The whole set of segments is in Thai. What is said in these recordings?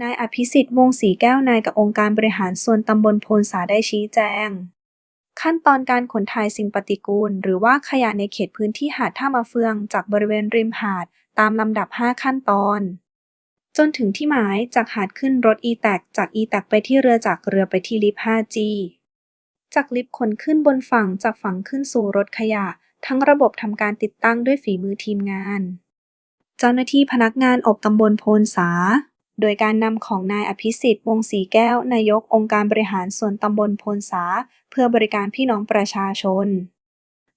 นายอภิสิทธิ์วงศรีแก้วนายกับองค์การบริหารส่วนตำบลโพนสาได้ชี้แจง ขั้นตอนการขนถ่ายสิ่งปฏิกูล หรือว่าขยะในเขตพื้นที่หาดท่ามะเฟือง จากบริเวณริมหาดตามลำดับ 5 ขั้นตอน จนถึงที่หมายจากหาดขึ้นรถ e t a g จาก e t a g ไปที่เรือจากเรือไปที่ลิฟต์ 5G จากลิฟต์ขนขึ้นบนฝั่งจากฝั่งขึ้นสู่รถขยะ ทั้งระบบทำการติดตั้งด้วยฝีมือทีมงาน เจ้าหน้าที่พนักงานอบตำบลโพนสา โดยการนำของนายอภิสิทธิ์ วงศรีแก้ว นายกองค์การบริหารส่วนตำบลโพนสา เพื่อบริการพี่น้องประชาชน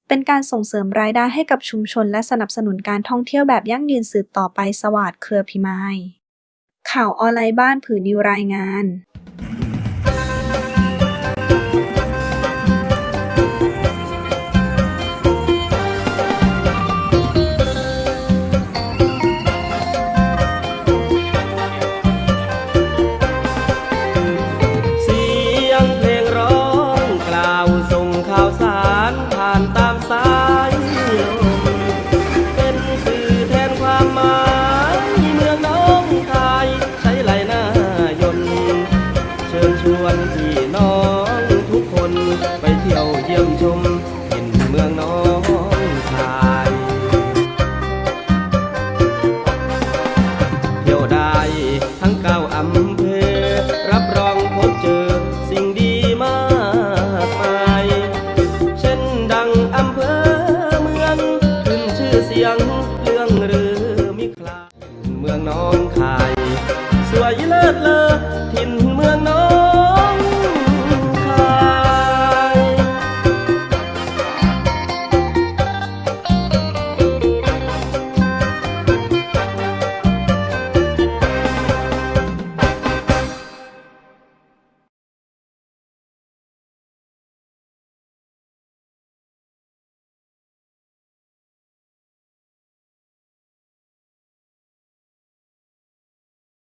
เป็นการส่งเสริมรายได้ให้กับชุมชนและสนับสนุนการท่องเที่ยวแบบยั่งยืนสืบต่อไปสวัสดเครือพิมายข่าวออนไลน์บ้านผืนนิวรายงานาวสารผ่านตามสายลมเป็นสื่อแทนความหมายเมืองน้องคายใช้ไหลหน้ายนเชิญชวนพี่น้องทุกคนไปเที่ยวเยี่ยมชมถิ่นเมืองน้องคายเที่ยวได้ทั้งเก้าอำ องเรื่องหรือมิคลาเมืองน้องคาย สวยเลิศเลอทิ่นเมืองน้อง